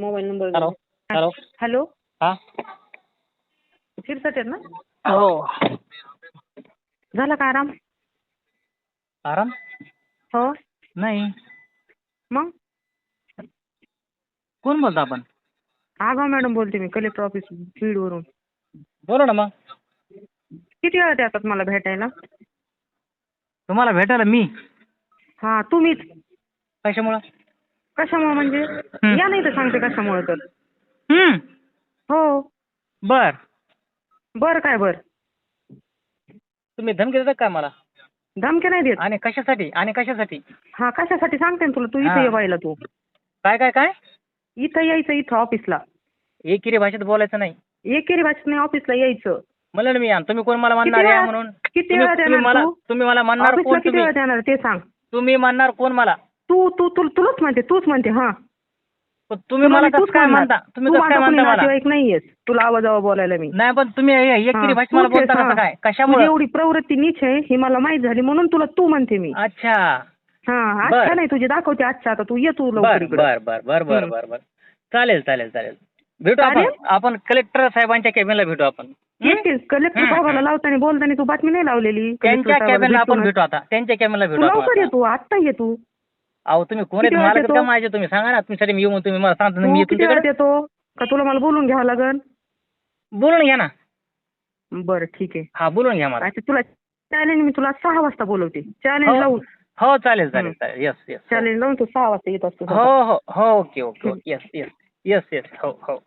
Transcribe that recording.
Mobile number hello hello. Hello. हा. शिरसाट आहेत ना? हो. झाला का आराम? आराम? हो. नाही. मग? कोण बोलतो आपण? आगाव मॅडम बोलते मी कलेक्टर ऑफिस बीडवरून. बोला ना मग. किती वेळा येतात मला भेटायला? तुम्हाला भेटायला मी? हां तुम्हीच. कशामुळं कशामुळे म्हणजे? या नाही तर सांगते कशामुळे तर. हम्म, हो. बर. बरं काय बरं. तुम्ही धमकी देता काय मला? धमकी नाही देत. आणि कशासाठी? आणि कशासाठी? हा कशासाठी? सांगते ना तुला. तू इथं. ये व्हायला तू. काय काय काय? इथं यायचं इथं ऑफिसला. एकेरी भाषेत बोलायचं नाही. एकेरी भाषेत नाही ऑफिसला यायचं. म्हणलं ना मी या. तुम्ही कोण मला म्हणणार या म्हणून? किती वेळा देणार? तुम्ही मला कोण किती तुम्ही? वेळा देणार ते सांग. तुम्ही म्हणणार कोण मला? तू तू तू तुलाच म्हणते तूच म्हणते हा. पण तुम्ही मला कसं काय म्हणता? तुम्ही कसं काय म्हणता मला? नातेवाईक नाहीयेस. तुला आवाजावा बोलायला मी. नाही पण तुम्ही हे- एकेरी हा, भाषेत मला तूच आहेस, बोलता हा. काय? तुझी कशामुळे? एवढी प्रवृत्ती नीच आहे ही मला माहीत झाली म्हणून तुला तू म्हणते मी. अच्छा. हा बर. अच्छा नाही तुझी दाखवते अच्छा आता तू ये तू लवकर बर इकडे. बर बर बर बर हम्म. बर बर. चालेल चालेल चालेल. भेटू आपण. चालेल? आपण कलेक्टर साहेबांच्या केबिनला भेटू आपण. हं? कलेक्टर हम्म. साहेबाला लावताना बोलताना तू बातमी नाही लावलेली. त्यांच्या केबिनला आपण. भेटू आता. त्यांच्या केबिनला तू भेटू आपण लवकर ये आता. तू. आत्ता ये तू. अहो तुम्ही कोण किती आहेत वेळात मला येतो? का माझे तुम्ही सांगा ना. तुमच्यासाठी मी येऊन तुम्ही मला सांगता ना, तू मी किती वेळात तुमच्याकडे येतो? का तुला मला बोलून घ्यावं लागल बोलून घ्या ना. बरं ठीक आहे. हा बोलून घ्या मला. अच्छा तुला चॅलेंज मी तुला सहा वाजता बोलवते. चॅलेंज हो लावून. हो चालेल चालेल. चालेल. येस येस चॅलेंज लावून तू सहा वाजता येत असतो. हो हो हो okay okay yes yes yes yes हो हो.